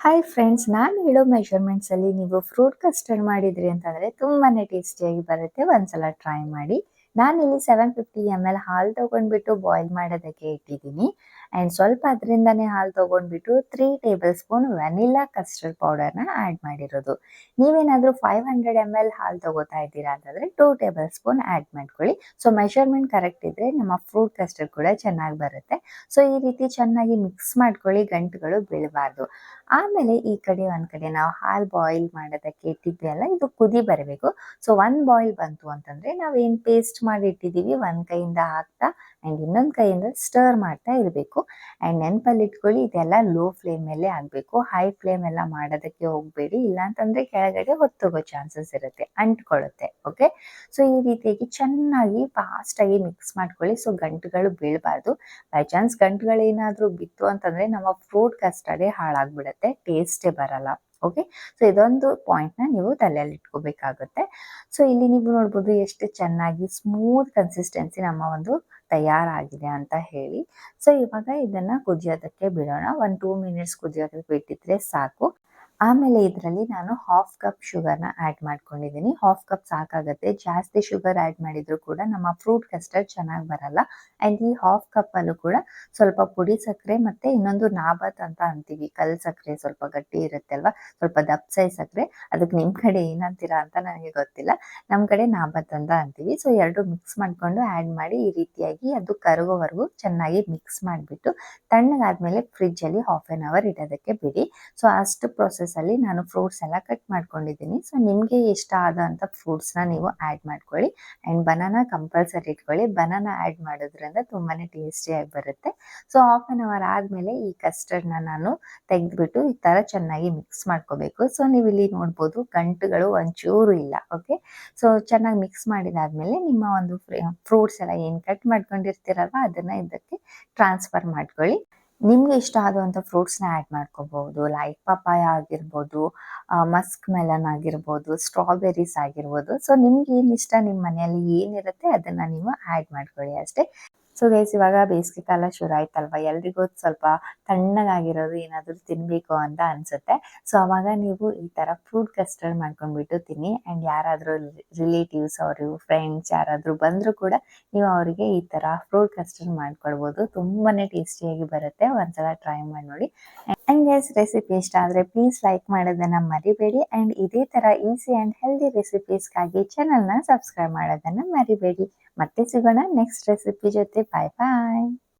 Hi friends ನಾನು ಹೇಳೋ ಮೆಷರ್ಮೆಂಟ್ಸಲ್ಲಿ ನೀವು ಫ್ರೂಟ್ ಕಸ್ಟರ್ಡ್ ಮಾಡಿದ್ರಿ ಅಂತಂದರೆ ತುಂಬಾ ಟೇಸ್ಟಿಯಾಗಿ ಬರುತ್ತೆ. ಒಂದ್ಸಲ ಟ್ರೈ ಮಾಡಿ. ನಾನಿಲ್ಲಿ ಸೆವೆನ್ ಫಿಫ್ಟಿ ಎಂ ಎಲ್ ಹಾಲು ತೊಗೊಂಡ್ಬಿಟ್ಟು ಬಾಯ್ಲ್ ಮಾಡೋದಕ್ಕೆ ಇಟ್ಟಿದ್ದೀನಿ. ಆ್ಯಂಡ್ ಸ್ವಲ್ಪ ಅದರಿಂದನೇ ಹಾಲು ತೊಗೊಂಡ್ಬಿಟ್ಟು three tablespoon vanilla custard ಪೌಡರ್ನ ಆ್ಯಡ್ ಮಾಡಿರೋದು. ನೀವೇನಾದರೂ ಫೈವ್ ಹಂಡ್ರೆಡ್ ಎಂ ಎಲ್ ಹಾಲು ತೊಗೋತಾ ಇದ್ದೀರಾ ಅಂತಂದರೆ ಟೂ ಟೇಬಲ್ ಸ್ಪೂನ್ ಆ್ಯಡ್ ಮಾಡ್ಕೊಳ್ಳಿ. ಸೊ ಮೆಷರ್ಮೆಂಟ್ ಕರೆಕ್ಟ್ ಇದ್ದರೆ ನಮ್ಮ ಫ್ರೂಟ್ ಕಸ್ಟರ್ಡ್ ಕೂಡ ಚೆನ್ನಾಗಿ ಬರುತ್ತೆ. ಸೊ ಈ ರೀತಿ ಚೆನ್ನಾಗಿ ಮಿಕ್ಸ್ ಮಾಡ್ಕೊಳ್ಳಿ, ಗಂಟುಗಳು ಬೀಳಬಾರ್ದು. ಆಮೇಲೆ ಈ ಕಡೆ ಒಂದು ಕಡೆ ನಾವು ಹಾಲು ಬಾಯ್ಲ್ ಮಾಡೋದಕ್ಕೆ ಇಟ್ಟಿದ್ವಿ ಇದು ಕುದಿ ಬರಬೇಕು. ಸೊ ಒಂದು ಬಾಯ್ಲ್ ಬಂತು ಅಂತಂದರೆ ನಾವೇನು ಪೇಸ್ಟ್ ಮಾಡಿ ಇಟ್ಟಿದ್ದೀವಿ ಒಂದು ಕೈಯಿಂದ ಹಾಕ್ತಾ ಆ್ಯಂಡ್ ಇನ್ನೊಂದು ಕೈಯಿಂದ ಸ್ಟರ್ ಮಾಡ್ತಾ ಇರಬೇಕು. ಆ್ಯಂಡ್ ನೆನಪಲ್ಲಿ ಇಟ್ಕೊಳ್ಳಿ ಇದೆಲ್ಲ ಲೋ ಫ್ಲೇಮ್ ಮೇಲೆ ಆಗಬೇಕು ಹೈ ಫ್ಲೇಮ್ ಎಲ್ಲ ಮಾಡೋದಕ್ಕೆ ಹೋಗಬೇಡಿ. ಇಲ್ಲಾಂತಂದರೆ ಕೆಳಗಡೆ ಹೊತ್ತೋಗೋ ಚಾನ್ಸಸ್ ಇರುತ್ತೆ. ಅಂಟ್ಕೊಳ್ಳುತ್ತೆ. ಓಕೆ ಸೊ ಈ ರೀತಿಯಾಗಿ ಚೆನ್ನಾಗಿ ಫಾಸ್ಟಾಗಿ ಮಿಕ್ಸ್ ಮಾಡ್ಕೊಳ್ಳಿ. ಸೊ ಗಂಟುಗಳು ಬೀಳಬಾರ್ದು. ಬೈ ಚಾನ್ಸ್ ಗಂಟುಗಳು ಏನಾದರೂ ಬಿತ್ತು ಅಂತಂದರೆ ನಮ್ಮ ಫ್ರೂಟ್ ಕಸ್ಟರ್ಡೇ ಹಾಳಾಗ್ಬಿಡುತ್ತೆ. ಟೇಸ್ಟೇ ಬರಲ್ಲ. ಓಕೆ? ಸೊ ಇದೊಂದು ಪಾಯಿಂಟ್ನ ನೀವು ತಲೆಯಲ್ಲಿ ಇಟ್ಕೋಬೇಕಾಗುತ್ತೆ. ಸೊ ಇಲ್ಲಿ ನೀವು ನೋಡ್ಬೋದು ಎಷ್ಟು ಚೆನ್ನಾಗಿ ಸ್ಮೂತ್ ಕನ್ಸಿಸ್ಟೆನ್ಸಿ ನಮ್ಮ ಒಂದು ತಯಾರಾಗಿದೆ ಅಂತ ಹೇಳಿ. ಸೊ ಇವಾಗ ಇದನ್ನ ಕುದಿಯೋದಕ್ಕೆ ಬಿಡೋಣ. ಒಂದು ಟೂ ಮಿನಿಟ್ಸ್ ಕುದಿಯೋದಕ್ಕೆ ಬಿಟ್ಟಿದ್ರೆ ಸಾಕು. ಆಮೇಲೆ ಇದರಲ್ಲಿ ನಾನು ಹಾಫ್ ಕಪ್ ಶುಗರ್ನ ಆ್ಯಡ್ ಮಾಡ್ಕೊಂಡಿದ್ದೀನಿ ಹಾಫ್ ಕಪ್ ಸಾಕಾಗುತ್ತೆ. ಜಾಸ್ತಿ ಶುಗರ್ ಆ್ಯಡ್ ಮಾಡಿದ್ರು ಕೂಡ ನಮ್ಮ ಫ್ರೂಟ್ ಕಸ್ಟರ್ಡ್ ಚೆನ್ನಾಗಿ ಬರಲ್ಲ. ಆ್ಯಂಡ್ ಈ ಹಾಫ್ ಕಪ್ಪಲ್ಲೂ ಕೂಡ ಸ್ವಲ್ಪ ಪುಡಿ ಸಕ್ಕರೆ ಮತ್ತು ಇನ್ನೊಂದು ನಾಬತ್ ಅಂತ ಅಂತೀವಿ. ಕಲ್ ಸಕ್ಕರೆ ಸ್ವಲ್ಪ ಗಟ್ಟಿ ಇರುತ್ತೆ ಅಲ್ವಾ ಸ್ವಲ್ಪ ದಪ್ಸೈ ಸಕ್ಕರೆ. ಅದಕ್ಕೆ ನಿಮ್ಮ ಕಡೆ ಏನಂತೀರಾ ಅಂತ ನನಗೆ ಗೊತ್ತಿಲ್ಲ. ನಮ್ಮ ಕಡೆ ನಾಬತ್ ಅಂತ ಅಂತೀವಿ. ಸೊ ಎರಡು ಮಿಕ್ಸ್ ಮಾಡಿಕೊಂಡು ಆ್ಯಡ್ ಮಾಡಿ ಈ ರೀತಿಯಾಗಿ ಅದು ಕರಗೋವರೆಗೂ ಚೆನ್ನಾಗಿ ಮಿಕ್ಸ್ ಮಾಡಿಬಿಟ್ಟು ತಣ್ಣಗಾದ್ಮೇಲೆ ಫ್ರಿಜ್ಜಲ್ಲಿ ಹಾಫ್ ಆನ್ ಅವರ್ ಇಡೋದಕ್ಕೆ ಬಿಡಿ. ಸೊ ಅಷ್ಟು ಪ್ರೊಸೆಸ್ ಅಲ್ಲಿ ನಾನು ಫ್ರೂಟ್ಸ್ ಎಲ್ಲ ಕಟ್ ಮಾಡ್ಕೊಂಡಿದ್ದೀನಿ. ಸೊ ನಿಮಗೆ ಇಷ್ಟ ಆದಂಥ ನ ನೀವು ಆ್ಯಡ್ ಮಾಡ್ಕೊಳ್ಳಿ. ಅಂಡ್ ಬನಾನಾ ಕಂಪಲ್ಸರಿ ಇಟ್ಕೊಳ್ಳಿ. ಬನಾನಾ ಆ್ಯಡ್ ಮಾಡೋದ್ರಿಂದ ತುಂಬಾನೇ ಟೇಸ್ಟಿಯಾಗಿ ಬರುತ್ತೆ. ಸೊ ಹಾಫ್ ಆನ್ ಅವರ್ ಆದ್ಮೇಲೆ ಈ ಕಸ್ಟರ್ಡ್ನ ನಾನು ತೆಗೆದ್ಬಿಟ್ಟು ಈ ತರ ಚೆನ್ನಾಗಿ ಮಿಕ್ಸ್ ಮಾಡ್ಕೋಬೇಕು. ಸೊ ನೀವು ಇಲ್ಲಿ ನೋಡ್ಬೋದು ಗಂಟುಗಳು ಒಂಚೂರು ಇಲ್ಲ. ಓಕೆ ಸೊ ಚೆನ್ನಾಗಿ ಮಿಕ್ಸ್ ಮಾಡಿದಾದ್ಮೇಲೆ ನಿಮ್ಮ ಒಂದು ಫ್ರೂಟ್ಸ್ ಎಲ್ಲ ಏನು ಕಟ್ ಮಾಡ್ಕೊಂಡಿರ್ತೀರಲ್ವ, ಅದನ್ನ ಇದಕ್ಕೆ ಟ್ರಾನ್ಸ್ಫರ್ ಮಾಡ್ಕೊಳ್ಳಿ. ನಿಮ್ಗೆ ಇಷ್ಟ ಆಗುವಂಥ ಫ್ರೂಟ್ಸ್ನ ಆ್ಯಡ್ ಮಾಡ್ಕೋಬಹುದು ಲೈಕ್ ಪಪಾಯ ಆಗಿರ್ಬೋದು ಮಸ್ಕ್ ಮೆಲನ್ ಆಗಿರ್ಬೋದು ಸ್ಟ್ರಾಬೆರೀಸ್ ಆಗಿರ್ಬೋದು. ಸೊ ನಿಮ್ಗೆ ಏನ್ ಇಷ್ಟ ನಿಮ್ಮ ಮನೆಯಲ್ಲಿ ಏನಿರುತ್ತೆ ಅದನ್ನ ನೀವು ಆ್ಯಡ್ ಮಾಡ್ಕೊಳ್ಳಿ ಅಷ್ಟೇ. ಸೊ ಗೈಸ್ ಇವಾಗ ಬೇಸಿಗೆ ಕಾಲ ಶುರು ಆಯ್ತಲ್ವಾ? ಎಲ್ರಿಗೂ ಸ್ವಲ್ಪ ತಣ್ಣಗಾಗಿರೋದು ಏನಾದರೂ ತಿನ್ನಬೇಕು ಅಂತ ಅನ್ಸುತ್ತೆ. ಸೊ ಅವಾಗ ನೀವು ಈ ಥರ ಫ್ರೂಟ್ ಕಸ್ಟರ್ಡ್ ಮಾಡ್ಕೊಂಡ್ಬಿಟ್ಟು ತಿನ್ನಿ. ಆ್ಯಂಡ್ ಯಾರಾದರೂ ರಿಲೇಟಿವ್ಸ್ ಅವರು ಫ್ರೆಂಡ್ಸ್ ಯಾರಾದರೂ ಬಂದರೂ ಕೂಡ ನೀವು ಅವರಿಗೆ ಈ ಥರ ಫ್ರೂಟ್ ಕಸ್ಟರ್ಡ್ ಮಾಡ್ಕೊಳ್ಬೋದು. ತುಂಬಾ ಟೇಸ್ಟಿಯಾಗಿ ಬರುತ್ತೆ. ಒಂದ್ಸಲ ಟ್ರೈ ಮಾಡಿ ನೋಡಿ. ಆ್ಯಂಡ್ ಎಸ್ ರೆಸಿಪಿ ಇಷ್ಟ ಆದರೆ ಪ್ಲೀಸ್ ಲೈಕ್ ಮಾಡೋದನ್ನು ಮರಿಬೇಡಿ. ಆ್ಯಂಡ್ ಇದೇ ಥರ ಈಸಿ ಆ್ಯಂಡ್ ಹೆಲ್ದಿ ರೆಸಿಪೀಸ್ಗಾಗಿ ಚಾನಲ್ನ ಸಬ್ಸ್ಕ್ರೈಬ್ ಮಾಡೋದನ್ನು ಮರಿಬೇಡಿ. ಮತ್ತೆ ಸಿಗೋಣ ನೆಕ್ಸ್ಟ್ ರೆಸಿಪಿ ಜೊತೆ. ಬಾಯ್ ಬಾಯ್